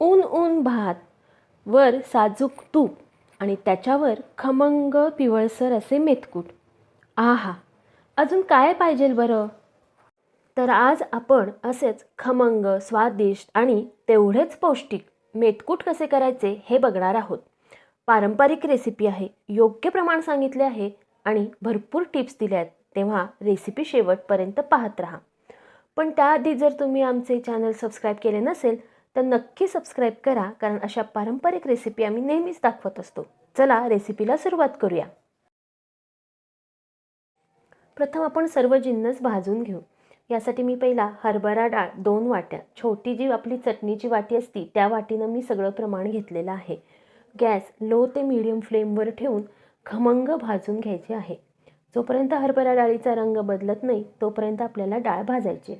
ऊन ऊन भात वर साजूक तूप आणि त्याच्यावर खमंग पिवळसर असे मेथकूट आहा अजून काय पाहिजे बरं? तर आज आपण असेच खमंग स्वादिष्ट आणि तेवढेच पौष्टिक मेथकूट कसे करायचे हे बघणार आहोत. पारंपरिक रेसिपी आहे योग्य प्रमाण सांगितले आहे आणि भरपूर टिप्स दिल्या आहेत. तेव्हा रेसिपी शेवटपर्यंत पाहत राहा. पण त्याआधी जर तुम्ही आमचे चॅनल सबस्क्राईब केले नसेल तर नक्की सबस्क्राईब करा कारण अशा पारंपरिक रेसिपी आम्ही नेहमीच दाखवत असतो. चला रेसिपीला सुरुवात करूया. प्रथम आपण सर्व जिन्नस भाजून घेऊ. यासाठी मी पहिला हरभरा डाळ दोन वाट्या. छोटी जी आपली चटणीची वाटी असती त्या वाटीनं मी सगळं प्रमाण घेतलेलं आहे. गॅस लो ते मिडियम फ्लेमवर ठेवून खमंग भाजून घ्यायचे आहे. जोपर्यंत हरभरा डाळीचा रंग बदलत नाही तोपर्यंत आपल्याला डाळ भाजायची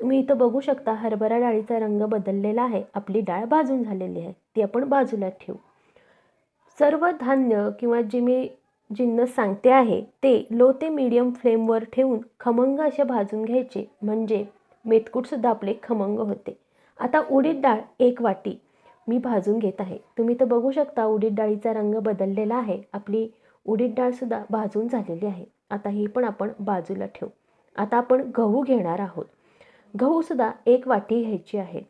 तुम्ही इथं बघू शकता हरभरा डाळीचा रंग बदललेला आहे. आपली डाळ भाजून झालेली आहे. ती आपण बाजूला ठेवू. सर्व धान्य किंवा जे मी जिन्नस सांगते आहे ते लो ते मीडियम फ्लेमवर ठेवून खमंग असे भाजून घ्यायचे. म्हणजे मेतकूटसुद्धा आपले खमंग होते. आता उडीद डाळ एक वाटी मी भाजून घेत आहे. तुम्ही तर बघू शकता उडीद डाळीचा रंग बदललेला आहे. आपली उडीद डाळसुद्धा भाजून झालेली आहे. आता ही पण आपण बाजूला ठेवू. आता आपण गहू घेणार आहोत. गहूसुद्धा एक वाटी घ्यायची आहे.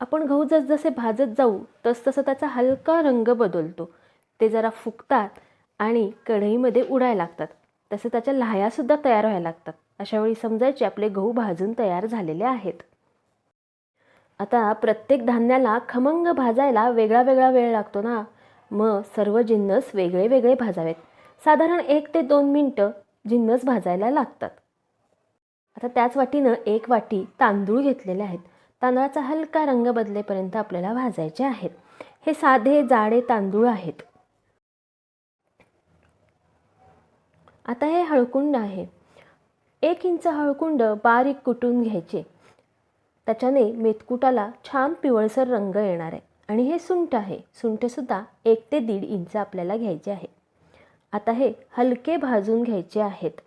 आपण गहू जसजसे भाजत जाऊ तसतसं त्याचा हलका रंग बदलतो. ते जरा फुगतात आणि कढईमध्ये उडायला लागतात. तसे त्याच्या लाह्यासुद्धा तयार व्हायला लागतात. अशावेळी समजायचे आपले गहू भाजून तयार झालेले आहेत. आता प्रत्येक धान्याला खमंग भाजायला वेगळा वेगळा वेळ लागतो ना? मग सर्व जिन्नस वेगळे वेगळे भाजावेत. साधारण एक ते दोन मिनटं जिन्नस भाजायला लागतात. आता त्याच वाटीनं एक वाटी तांदूळ घेतलेले आहेत. तांदळाचा हलका रंग बदलेपर्यंत आपल्याला भाजायचे आहेत. हे साधे जाडे तांदूळ आहेत. आता हे हळकुंड आहे. एक इंच हळकुंड बारीक कुटून घ्यायचे. त्याच्याने मेतकुटाला छान पिवळसर रंग येणार आहे. आणि हे सुंठ आहे. सुंठसुद्धा एक ते दीड इंच आपल्याला घ्यायचे आहे. आता हे हलके भाजून घ्यायचे आहेत.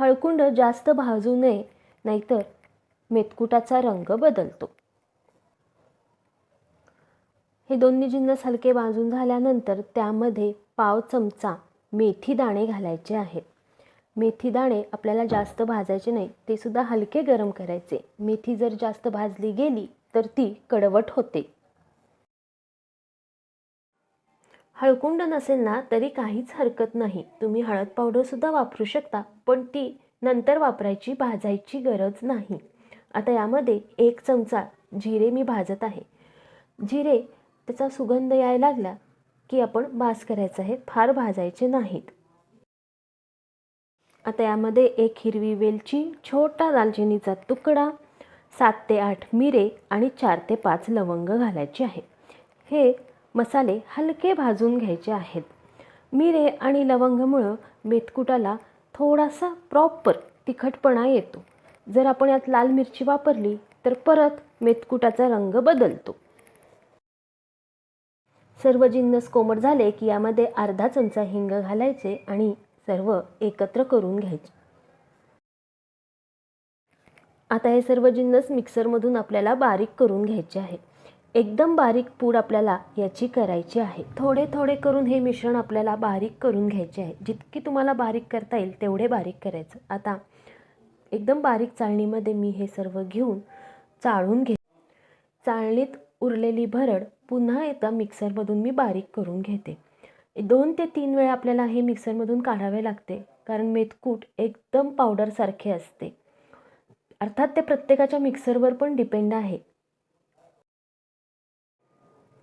हळकुंड जास्त भाजू नये नाहीतर मेतकुटाचा रंग बदलतो. हे दोन्ही जिन्नस हलके भाजून झाल्यानंतर त्यामध्ये पाव चमचा मेथी दाणे घालायचे आहेत. मेथी दाणे आपल्याला जास्त भाजायचे नाही ते सुद्धा हलके गरम करायचे. मेथी जर जास्त भाजली गेली तर ती कडवट होते. हळकुंड नसेल ना तरी काहीच हरकत नाही. तुम्ही हळद पावडरसुद्धा वापरू शकता पण ती नंतर वापरायची भाजायची गरज नाही. आता यामध्ये एक चमचा जिरे मी भाजत आहे. जिरे त्याचा सुगंध यायला लागला की आपण बास करायचं आहे फार भाजायचे नाहीत. आता यामध्ये एक हिरवी वेलची छोटा दालचिनीचा तुकडा सात ते आठ मिरे आणि चार ते पाच लवंग घालायची आहे. हे मसाले हलके भाजून घ्यायचे आहेत. मिरे आणि लवंगमुळं मेथकुटाला थोडासा प्रॉपर तिखटपणा येतो. जर आपण यात लाल मिरची वापरली तर परत मेथकुटाचा रंग बदलतो. सर्व जिन्नस कोमट झाले की यामध्ये अर्धा चमचा हिंग घालायचे आणि सर्व एकत्र करून घ्यायचे. आता हे सर्व जिन्नस मिक्सरमधून आपल्याला बारीक करून घ्यायचे आहे. एकदम बारीक पूड आपल्याला याची करायची आहे. थोडे थोडे करून हे मिश्रण आपल्याला बारीक करून घ्यायचे आहे. जितकी तुम्हाला बारीक करता येईल तेवढे बारीक करायचं. आता एकदम बारीक चाळणीमध्ये मी हे सर्व घेऊन चाळून घे चाळणीत उरलेली भरड पुन्हा एकदा मिक्सरमधून मी बारीक करून घेते. दोन ते तीन वेळा आपल्याला हे मिक्सरमधून काढावे लागते कारण मेथकूट एकदम पावडरसारखे असते. अर्थात ते प्रत्येकाच्या मिक्सरवर पण डिपेंड आहे.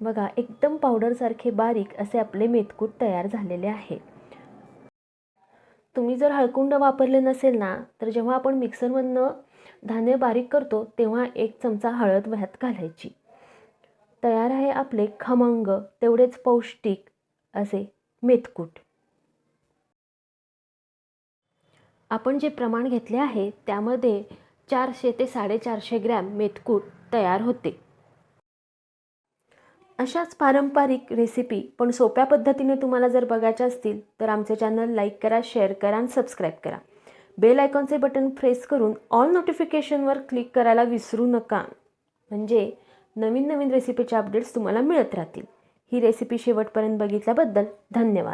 बघा एकदम पावडरसारखे बारीक असे आपले मेथकूट तयार झालेले आहे. तुम्ही जर हळकुंड वापरले नसेल ना तर जेव्हा आपण मिक्सरमधनं धान्य बारीक करतो तेव्हा एक चमचा हळद वह्यात घालायची. तयार आहे आपले खमंग तेवढेच पौष्टिक असे मेथकूट आपण जे प्रमाण घेतले आहे त्यामध्ये चारशे ते साडेचारशे ग्रॅम मेथकूट तयार होते. अशाच पारंपरिक रेसिपी पण सोप्या पद्धतीने तुम्हाला जर बघायच्या असतील तर आमचे चॅनल लाईक करा शेअर करा आणि सबस्क्राईब करा. बेल आयकॉनचे बटन प्रेस करून ऑल नोटिफिकेशनवर क्लिक करायला विसरू नका. म्हणजे नवीन नवीन रेसिपीचे अपडेट्स तुम्हाला मिळत राहतील. ही रेसिपी शेवटपर्यंत बघितल्याबद्दल धन्यवाद.